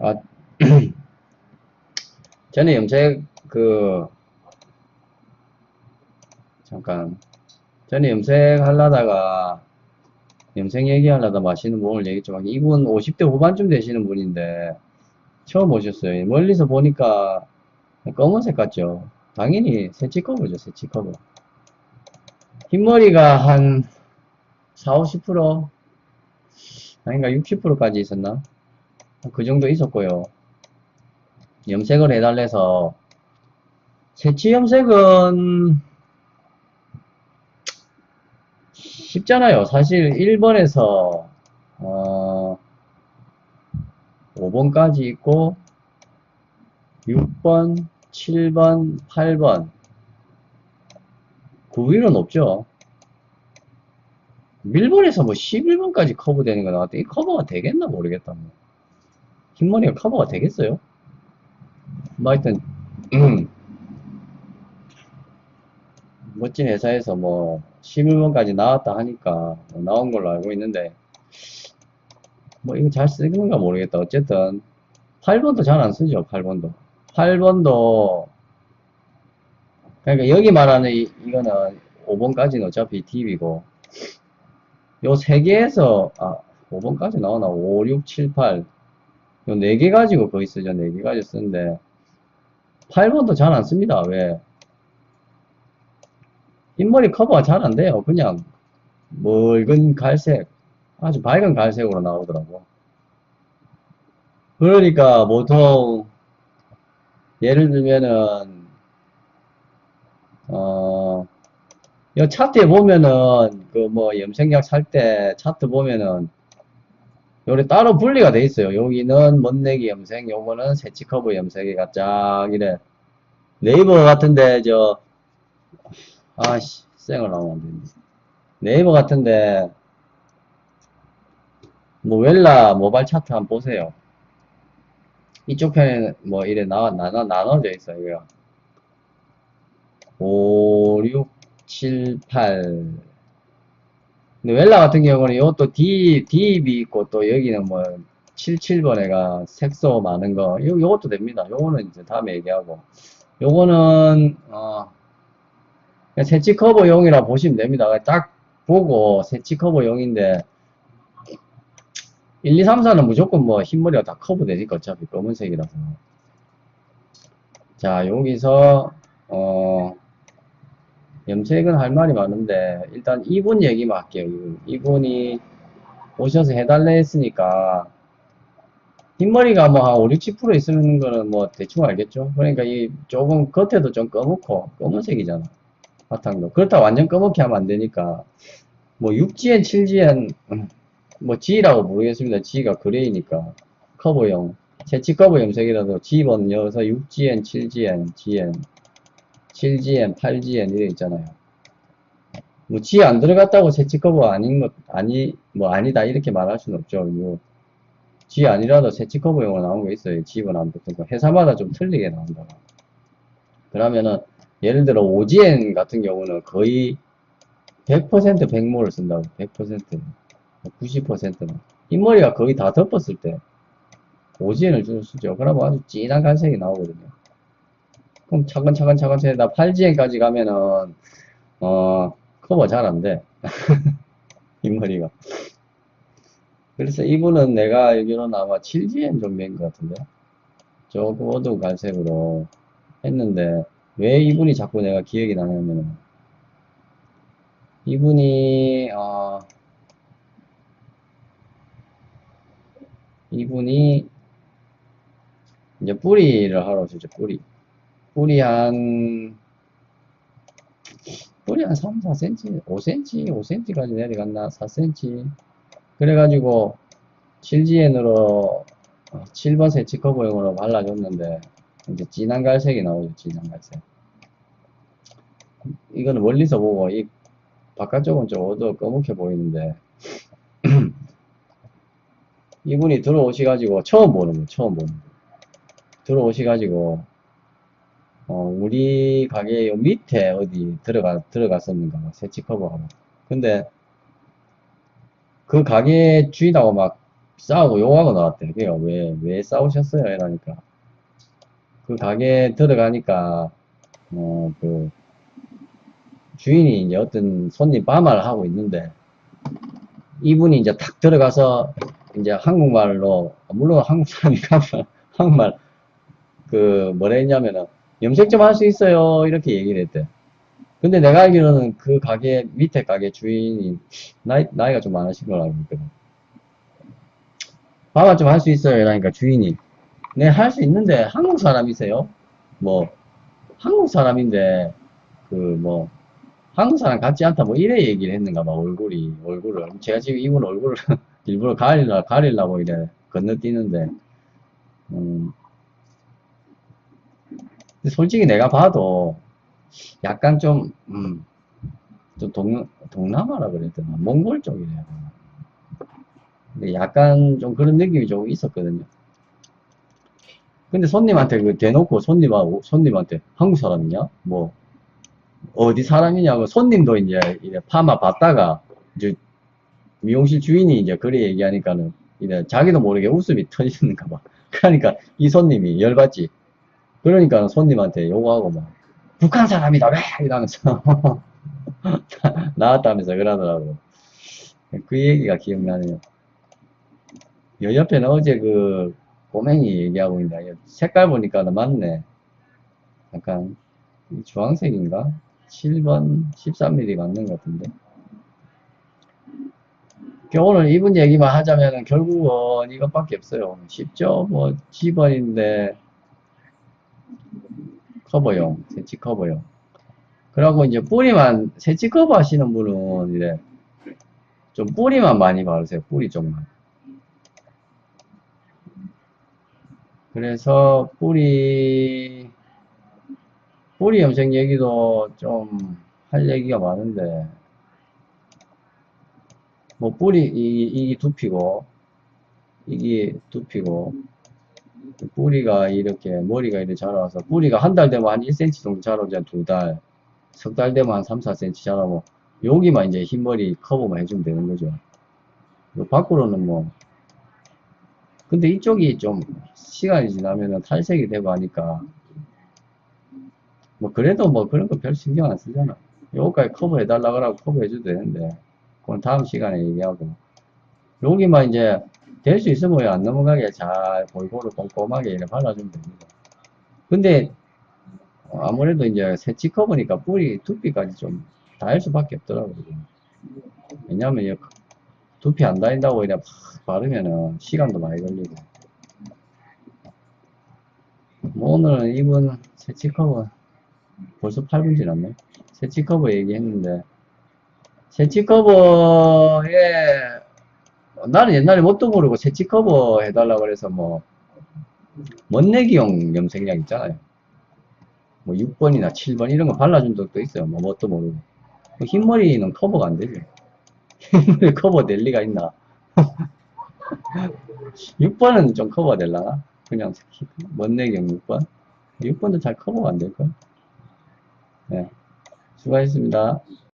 아, 전에 염색, 그, 잠깐. 전에 염색 하려다가, 염색 얘기하려다 마시는 분을 얘기 좀 하기. 이분 50대 후반쯤 되시는 분인데, 처음 오셨어요. 멀리서 보니까 검은색 같죠? 당연히 새치커버죠, 새치커버. 흰머리가 한 4, 50%? 아닌가 60%까지 있었나? 그 정도 있었고요. 염색을 해달래서 새치 염색은 쉽잖아요. 사실 1번에서 어 5번까지 있고 6번, 7번, 8번 그 위로는 없죠. 일본에서 뭐 11번까지 커버되는 거 나왔대. 이 커버가 되겠나 모르겠다. 뭐. 흰머리가 커버가 되겠어요? 뭐 하여튼, 멋진 회사에서 뭐 11번까지 나왔다 하니까 뭐 나온 걸로 알고 있는데, 뭐 이거 잘 쓰는가 모르겠다. 어쨌든, 8번도 잘 안 쓰죠, 8번도. 8번도, 그러니까 여기 말하는 이, 이거는 5번까지는 어차피 딥이고, 요 세 개에서, 아, 5번까지 나오나? 5, 6, 7, 8. 요네개 가지고 거의 쓰죠. 네개 가지고 쓰는데, 8번도 잘 안 씁니다. 왜? 흰머리 커버가 잘 안 돼요. 그냥, 묽은 갈색, 아주 밝은 갈색으로 나오더라고. 그러니까 보통, 예를 들면은, 어, 이 차트에 보면은, 그 뭐 염색약 살 때 차트 보면은, 요래 따로 분리가 돼 있어요. 여기는 멋내기 염색, 요거는 새치 커버 염색이가 쫙 이래. 네이버 같은데, 저, 아씨, 쌩을 나오면 안 되는데. 네이버 같은데, 뭐, 웰라 모바일 차트 한번 보세요. 이쪽 편에 뭐, 이래 나, 나눠, 나눠져 있어요, 이거. 5, 6, 7, 8. 근데 웰라 같은 경우는 이것도 D, D입이 있고 또 여기는 뭐 77번에가 색소 많은 거 요, 요것도 됩니다. 요거는 이제 다음에 얘기하고 요거는 어 새치 커버용이라 보시면 됩니다. 딱 보고 새치 커버용인데 1, 2, 3, 4는 무조건 뭐 흰머리가 다 커버 되니까 어차피 검은색이라서 자 여기서 어 염색은 할 말이 많은데 일단 이분 얘기만 할게요. 이분이 오셔서 해달래 했으니까 흰머리가 뭐 한 5, 60% 있는 거는 뭐 대충 알겠죠? 그러니까 이 조금 겉에도 좀 검고 검은색이잖아. 바탕도. 그렇다고 완전 검게 하면 안 되니까 뭐 6GN, 7GN 뭐 G라고 모르겠습니다. G가 그레이니까 커버용 채치 커버 염색이라도 G번 여서 6GN, 7GN, GN 7GN, 8GN 이래 있잖아요. 뭐 G 안 들어갔다고 새치 커버 아닌 것 아니 뭐 아니다 이렇게 말할 수는 없죠. 뭐 G 아니라도 새치 커버용으로 나온 거 있어요. G번 안거 회사마다 좀 틀리게 나온다. 그러면은 예를 들어 OGN 같은 경우는 거의 100% 백모를 쓴다고 100% 90%는 흰머리가 거의 다 덮었을 때 OGN을 주로 쓰죠. 그러면 아주 진한 갈색이 나오거든요. 그럼 차근차근 차근차근 나 8GN까지 가면은 어 커버 잘 안 돼. 흰머리가. 그래서 이분은 내가 알기로는 아마 7GN 정도인 것 같은데. 조금 어두운 갈색으로 했는데 왜 이분이 자꾸 내가 기억이 나냐면은 이분이 어 이분이 이제 뿌리를 하러 오셨죠 뿌리 뿌리 한 뿌리 한 3, 4cm, 5cm, 5cm까지 내려갔나? 4cm. 그래가지고 7GN으로 7번 세치 커버용으로 발라줬는데 이제 진한 갈색이 나오죠. 진한 갈색. 이거는 멀리서 보고 이 바깥쪽은 좀 어두워 검게 보이는데 이분이 들어오셔가지고 처음 보는 거 처음 보는 거 들어오셔가지고 어, 우리 가게 요 밑에 어디 들어가, 들어갔었는가, 새치 커버하고. 근데, 그 가게 주인하고 막 싸우고 욕하고 나왔대. 그래요. 왜, 왜 싸우셨어요? 이러니까. 그 가게 들어가니까, 어, 그, 주인이 이제 어떤 손님 반말을 하고 있는데, 이분이 이제 탁 들어가서, 이제 한국말로, 물론 한국 사람이 한국말, 한국말, 그, 뭐라 했냐면은, 염색 좀 할 수 있어요. 이렇게 얘기를 했대. 근데 내가 알기로는 그 가게, 밑에 가게 주인이, 나이, 나이가 좀 많으신 걸로 알고 있거든. 반말 좀할 수 있어요. 이러니까 주인이, 네, 할 수 있는데, 한국 사람이세요? 뭐, 한국 사람인데, 그, 뭐, 한국 사람 같지 않다, 뭐, 이래 얘기를 했는가 봐, 얼굴이, 얼굴을. 제가 지금 이분 얼굴을 일부러 가리려, 가리려고 이래 건너뛰는데, 음. 솔직히 내가 봐도, 약간 좀, 음, 좀 동, 동남아라 그래야 되나? 몽골 쪽이래요. 근데 약간 좀 그런 느낌이 좀 있었거든요. 근데 손님한테 그 대놓고 손님하고, 손님한테 한국 사람이냐? 뭐, 어디 사람이냐고 손님도 이제 이래 파마 받다가 이제 미용실 주인이 이제 그래 얘기하니까는 이래 자기도 모르게 웃음이 터지는가 봐. 그러니까 이 손님이 열받지. 그러니까 손님한테 욕하고 막 북한 사람이다 왜 이러면서 나왔다면서 그러더라고. 그 얘기가 기억나네요. 여 옆에는 어제 그 꼬맹이 얘기하고 있는데 색깔 보니까 맞네. 약간 주황색인가? 7번 13mm 맞는 것 같은데. 그 오늘 이분 얘기만 하자면은 결국은 이것밖에 없어요. 쉽죠? 뭐 G번인데 커버용, 세치 커버용. 그러고 이제 뿌리만 세치 커버 하시는 분은 이래 좀 뿌리만 많이 바르세요. 뿌리 쪽만. 그래서 뿌리 뿌리 염색 얘기도 좀 할 얘기가 많은데 뭐 뿌리 이, 이 두피고 이게 두피고 뿌리가 이렇게 머리가 이렇게 자라서 뿌리가 한 달 되면 한 1cm 정도 자라오지 두 달, 석 달 되면 한 3, 4cm 자라고 여기만 이제 흰머리 커버만 해주면 되는 거죠. 뭐 밖으로는 뭐 근데 이쪽이 좀 시간이 지나면은 탈색이 되고 하니까 뭐 그래도 뭐 그런 거 별 신경 안 쓰잖아. 요거까지 커버해 달라 그러고 커버해 줘도 되는데 그건 다음 시간에 얘기하고 여기만 이제 될 수 있으면 안 넘어가게 잘 골고루 꼼꼼하게 이렇게 발라주면 됩니다. 근데 아무래도 이제 새치 커버니까 뿌리 두피까지 좀 닿을 수밖에 없더라고요. 왜냐면 이 두피 안 닿는다고 그냥 팍 바르면은 시간도 많이 걸리고. 뭐 오늘은 이분 새치 커버 벌써 8분 지났네. 새치 커버 얘기했는데 새치 커버에 나는 옛날에 뭣도 모르고 새치 커버 해달라고 그래서 뭐 멋내기용 염색약 있잖아요. 뭐 6번이나 7번 이런 거 발라준 적도 있어요. 뭐 뭣도 모르고. 그 흰머리는 커버가 안 되죠. 흰머리 커버 될 리가 있나? 6번은 좀 커버 될라나? 그냥 멋내기용 6번? 6번도 잘 커버가 안 될걸? 네. 수고하셨습니다.